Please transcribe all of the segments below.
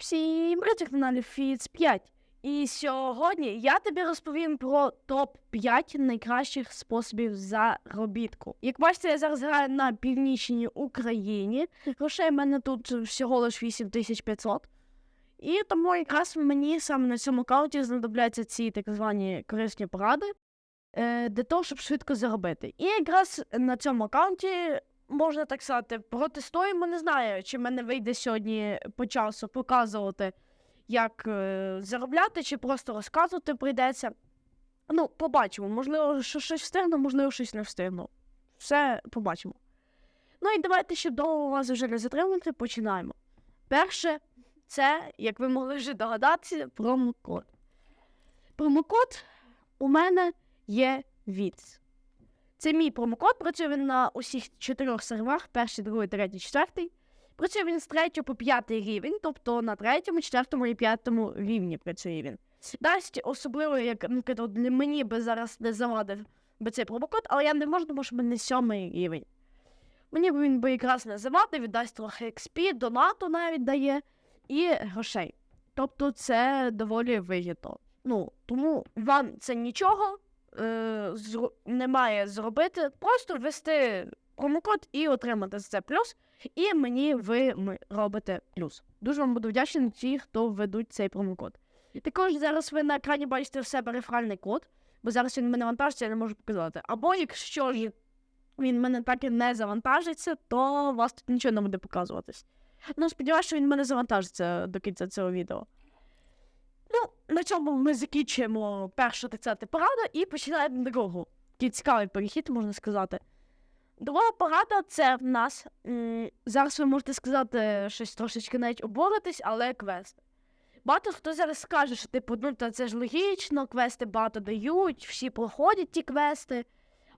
Всім привіт, на каналі Фіц 5. І сьогодні я тобі розповім про топ-5 найкращих способів заробітку. Як бачите, я зараз граю на північній Україні. Грошей в мене тут всього лиш 8500. І тому якраз мені саме на цьому аккаунті знадобляться ці так звані корисні поради е, для того, щоб швидко заробити. І якраз на цьому аккаунті можна так сказати, протестуємо. Не знаю, чи мене вийде сьогодні по часу показувати, як е, заробляти, чи просто розказувати прийдеться. Ну, побачимо. Можливо, що щось встигну, можливо, щось не встигну. Все побачимо. Ну і давайте, щоб довго вас вже не затримувати, починаємо. Перше, це, як ви могли вже догадатися, промокод. Промокод у мене є ВІЦ. Це мій промокод, працює він на усіх чотирьох серверах: перший, другий, третій, четвертий. Працює він з третього по п'ятий рівень, тобто на третьому, четвертому і п'ятому рівні працює він. Дасть особливо, як ну, для мені би зараз не завадив би цей промокод, але я не можу, тому що мене сьомий рівень. Мені він би якраз не завадив, віддасть трохи XP, донату навіть дає і грошей. Тобто це доволі вигідно. Ну, тому вам це нічого е, зро- не має зробити, просто ввести промокод і отримати за це плюс. І мені ви робите плюс. Дуже вам буду вдячний ті, хто введуть цей промокод. І також зараз ви на екрані бачите в себе реферальний код, бо зараз він мене вантажиться, я не можу показати. Або якщо ж він мене так і не завантажиться, то у вас тут нічого не буде показуватись. Ну, сподіваюся, що він мене завантажиться до кінця цього відео. Ну, на цьому ми закінчуємо першу 30 пораду і починаємо другу. Такий цікавий перехід, можна сказати. Друга порада це в нас. зараз ви можете сказати щось трошечки навіть оборитись, але квести. Багато хто зараз скаже, що типу, ну та це ж логічно, квести багато дають, всі проходять ті квести.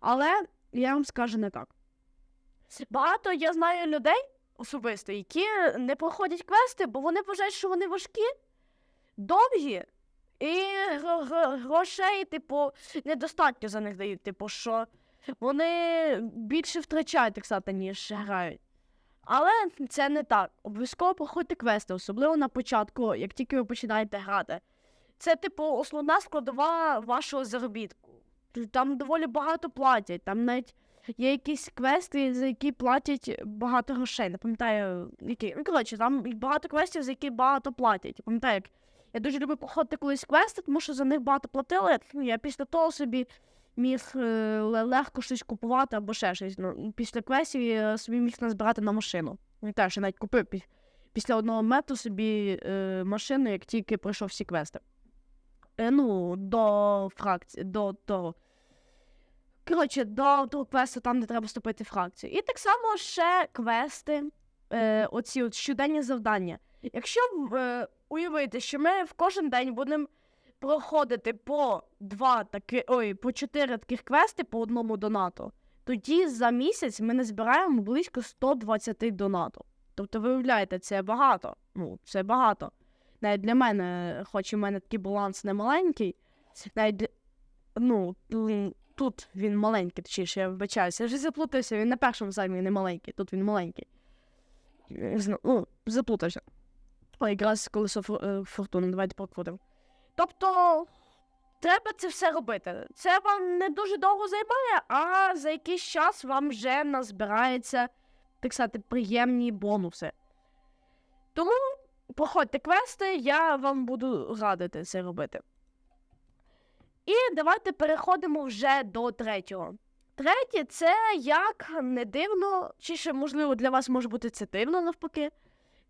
Але я вам скажу не так. Багато я знаю людей особисто, які не проходять квести, бо вони вважають, що вони важкі, довгі, і гро- гро- грошей, типу, недостатньо за них дають. Типу, що вони більше втрачають, так сказати, ніж грають. Але це не так. Обов'язково проходьте квести, особливо на початку, як тільки ви починаєте грати. Це, типу, основна складова вашого заробітку. Там доволі багато платять. Там навіть є якісь квести, за які платять багато грошей. Не пам'ятаю, які. Ну, коротше, там багато квестів, за які багато платять. Пам'ятаю, як я дуже люблю проходити колись квести, тому що за них багато платили. Ну, я після того собі міг е, легко щось купувати або ще щось. Ну, після квестів я собі міг назбирати на машину. Я теж навіть купив пі- після одного мету собі е, машину, як тільки пройшов всі квести. Е, ну, до фракції, до того. Коротше, до того квесту, там, де треба вступити в фракцію. І так само ще квести, е, оці от щоденні завдання. Якщо е, уявити, що ми в кожен день будемо проходити по два таки, ой, по чотири таких квести по одному донату, тоді за місяць ми не збираємо близько 120 донату. Тобто, ви уявляєте, це багато. Ну, це багато. Навіть для мене, хоч в мене такий баланс не маленький, навіть ну, тут він маленький, точніше, я вибачаюся. Я вже заплутався, він на першому займі не маленький, тут він маленький. Ну, заплутався. Якраз колесо е, фортуни, давайте прокрутимо. Тобто, треба це все робити. Це вам не дуже довго займає, а за якийсь час вам вже назбирається, так сказати, приємні бонуси. Тому проходьте квести, я вам буду радити це робити. І давайте переходимо вже до третього. Третє, це як не дивно, чи ще, можливо, для вас може бути це дивно навпаки.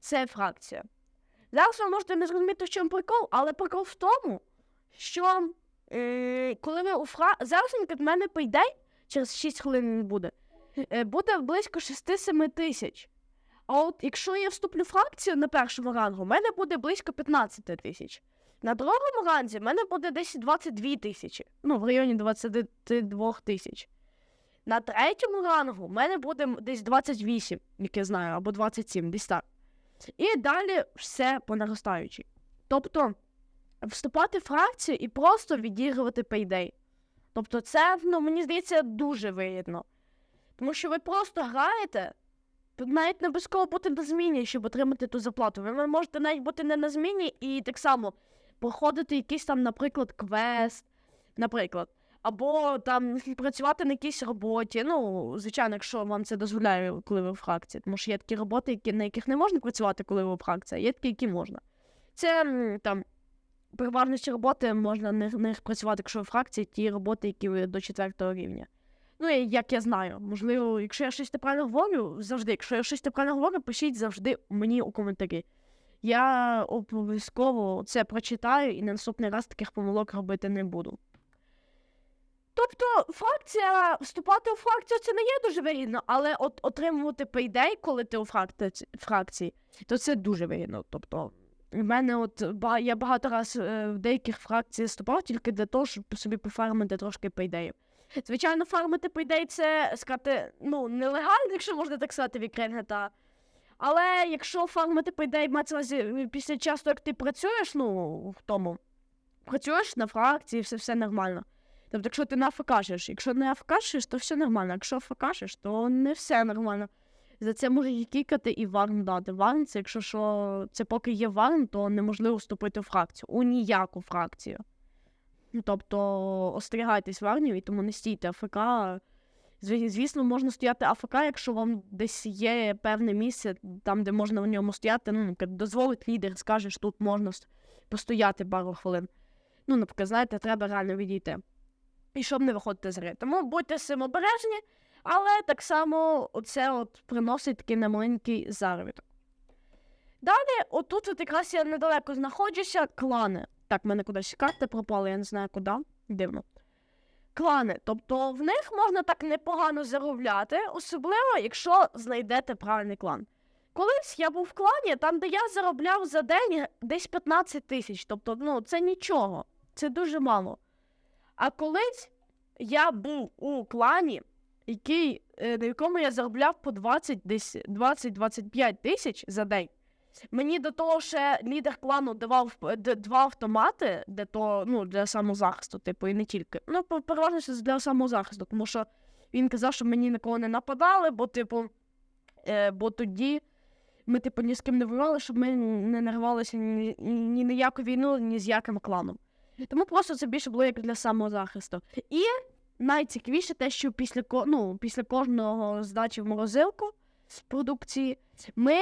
Це фракція. Зараз ви можете не зрозуміти, в чому прикол, але прикол в тому, що е, коли ви у фра... Зараз він від мене прийде, через 6 хвилин він буде, е, буде близько 6-7 тисяч. А от якщо я вступлю в фракцію на першому рангу, в мене буде близько 15 тисяч. На другому ранзі в мене буде десь 22 тисячі. Ну, в районі 22 тисяч. На третьому рангу в мене буде десь 28, як я знаю, або 27, десь так. І далі все по наростаючій. Тобто, вступати в фракцію і просто відігрувати пейдей. Тобто, це, ну, мені здається, дуже вигідно. Тому що ви просто граєте навіть не обов'язково бути на зміні, щоб отримати ту зарплату. Ви можете навіть бути не на зміні і так само проходити якийсь там, наприклад, квест, наприклад. Або там працювати на якійсь роботі. Ну, звичайно, якщо вам це дозволяє, коли ви в фракції. Тому що є такі роботи, які, на яких не можна працювати, коли ви в фракції, а є такі, які можна. Це там переважно ці роботи можна на них працювати, якщо ви в фракції, ті роботи, які ви до четвертого рівня. Ну, як я знаю, можливо, якщо я щось неправильно говорю, завжди, якщо я щось неправильно говорю, пишіть завжди мені у коментарі. Я обов'язково це прочитаю і на наступний раз таких помилок робити не буду. Тобто, фракція, вступати у фракцію це не є дуже вигідно, але от отримувати пейдей, коли ти у фракції, то це дуже вигідно. Тобто, в мене от я багато раз е, в деяких фракціях вступав тільки для того, щоб собі пофармити трошки пейдеїв. Звичайно, фармити пейдей це сказати, ну, нелегально, якщо можна так сказати, в ікрен Але якщо фармити пейдей мається е, після часу, як ти працюєш, ну, в тому, працюєш на фракції, все, все нормально. Тобто, якщо ти не афкашиш, якщо не афкашиш, то все нормально. Якщо афкашиш, то не все нормально. За це можуть кікати і варн дати. Варн це, якщо що, це поки є варн, то неможливо вступити в фракцію. У ніяку фракцію. Тобто, остерігайтесь варнів і тому не стійте АФК. Звісно, можна стояти АФК, якщо вам десь є певне місце, там, де можна в ньому стояти. Ну, дозволить лідер, скаже, що тут можна постояти пару хвилин. Ну, наприклад, знаєте, треба реально відійти. І щоб не виходити з гри. Тому будьте з цим обережні, але так само це от приносить такий немаленький заробіток. Далі, отут от якраз я недалеко знаходжуся, клани. Так, в мене кудись карта пропала, я не знаю куди. Дивно. Клани. Тобто в них можна так непогано заробляти, особливо, якщо знайдете правильний клан. Колись я був в клані, там, де я заробляв за день десь 15 тисяч. Тобто, ну, це нічого. Це дуже мало. А колись я був у клані, який, е, на якому я заробляв по 20, десь 20-25 тисяч за день. Мені до того ще лідер клану давав два автомати для того, ну, для самозахисту, типу, і не тільки. Ну, переважно для самозахисту, тому що він казав, що мені нікого не нападали, бо, типу, е, бо тоді ми, типу, ні з ким не воювали, щоб ми не нарвалися ні, ні на яку війну, ні з яким кланом. Тому просто це більше було як для самозахисту. І найцікавіше те, що після, ну, після кожного здачі в морозилку з продукції ми.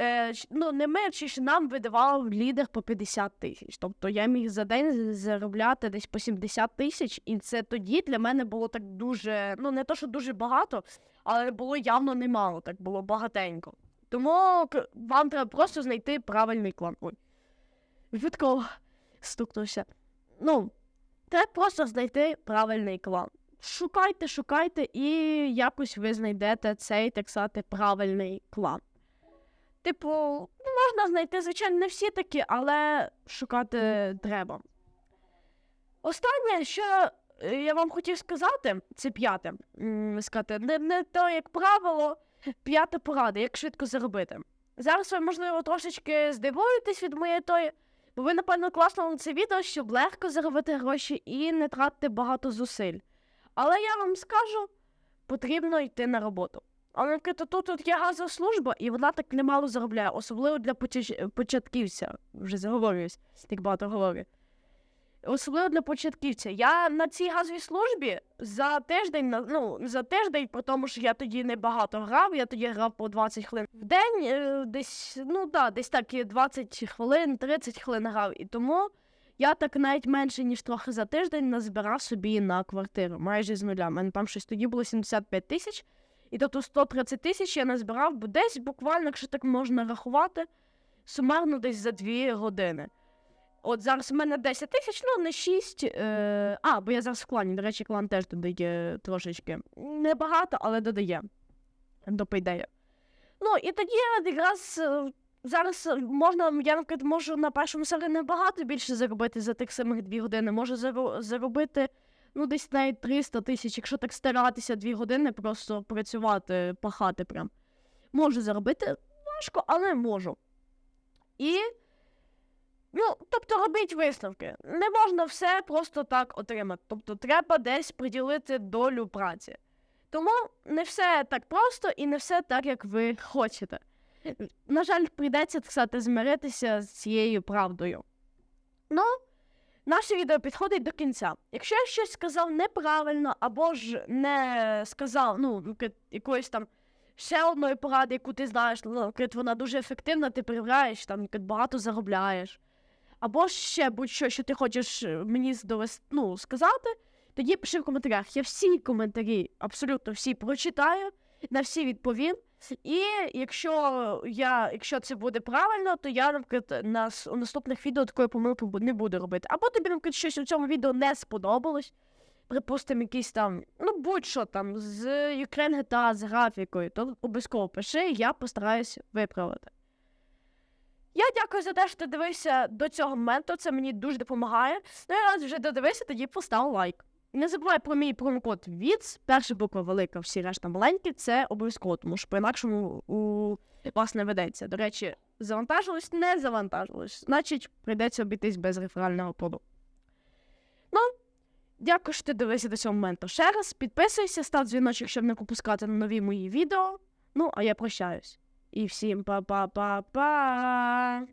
Е, ну, не чи ж нам видавав лідер по 50 тисяч. Тобто я міг за день заробляти десь по 70 тисяч, і це тоді для мене було так дуже, ну не то, що дуже багато, але було явно немало, так було багатенько. Тому вам треба просто знайти правильний клан. Ой. Випадково стукнувся. Ну, треба просто знайти правильний клан. Шукайте, шукайте, і якось ви знайдете цей, так сказати, правильний клан. Типу, можна знайти, звичайно, не всі такі, але шукати треба. Останнє, що е, я вам хотів сказати, це п'яте. Сказати, не, не то, як правило, п'ята порада, як швидко заробити. Зараз ви, можливо, трошечки здивуєтесь від моєї тої, бо ви, напевно, класно на це відео, щоб легко заробити гроші і не тратити багато зусиль. Але я вам скажу, потрібно йти на роботу. Але тут, тут є газова служба, і вона так немало заробляє, особливо для початківця. Вже заговорююсь, так багато говорю. Особливо для початківця. Я на цій газовій службі за тиждень, на- ну, за тиждень, по тому що я тоді не багато грав, я тоді грав по 20 хвилин в день, е, десь, ну да, десь так і 20 хвилин, 30 хвилин грав. І тому я так навіть менше, ніж трохи за тиждень назбирав собі на квартиру, майже з нуля. У мене там щось тоді було 75 тисяч. І тобто 130 тисяч я назбирав, бо десь буквально, якщо так можна рахувати, сумарно десь за 2 години. От зараз у мене 10 тисяч, ну не 6. Е... А, бо я зараз в клані. До речі, клан теж додає трошечки. Небагато, але додає до пейдея. Ну, і тоді якраз е, зараз е, можна, я, наприклад, можу на першому сервері набагато більше заробити за тих самих 2 години. Можу заробити ну, десь навіть 300 тисяч, якщо так старатися 2 години, просто працювати, пахати прям. Можу заробити важко, але можу. І. Ну, тобто робіть висновки. Не можна все просто так отримати. Тобто треба десь приділити долю праці. Тому не все так просто і не все так, як ви хочете. На жаль, прийдеться так сказати, змиритися з цією правдою. Ну, наше відео підходить до кінця. Якщо я щось сказав неправильно, або ж не сказав, ну, якоїсь там ще одної поради, яку ти знаєш, вона дуже ефективна, ти проявляєш, там, багато заробляєш. Або ще будь-що, що ти хочеш е, мені довести, ну, сказати, тоді пиши в коментарях. Я всі коментарі, абсолютно всі прочитаю, на всі відповім. І якщо я, якщо це буде правильно, то я, наприклад, на у наступних відео такої помилки не буду робити. Або тобі, наприклад, щось у цьому відео не сподобалось. Припустимо, якийсь там, ну будь-що там з Ukraine GTA, з графікою, то обов'язково пиши, я постараюсь виправити. Я дякую за те, що ти дивився до цього моменту. Це мені дуже допомагає. Ну і раз вже додивився, тоді постав лайк. Не забувай про мій промокод ВІЦ, перша буква велика, всі решта маленькі, це обов'язково, тому що по-інакшому у вас не ведеться. До речі, завантажилось, не завантажилось. Значить, прийдеться обійтись без реферального коду. Ну, дякую, що ти дивився до цього моменту. Ще раз підписуйся, став дзвіночок, щоб не пропускати нові мої відео. Ну, а я прощаюсь. І всім па-па-па-па.